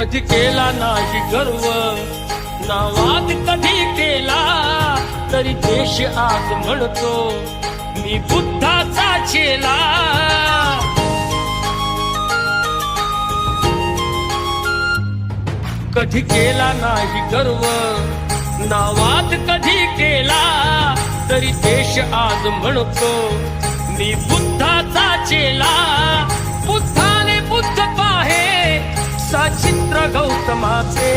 कधी केला नाही गर्व. नावात कधी केला तरी देश आज म्हणतो मी बुद्धाचा चेला. कधी केला नाही गर्व नावात कधी केला तरी देश आज म्हणतो मी बुद्धाचा चेला. चित्र गौतमाचे.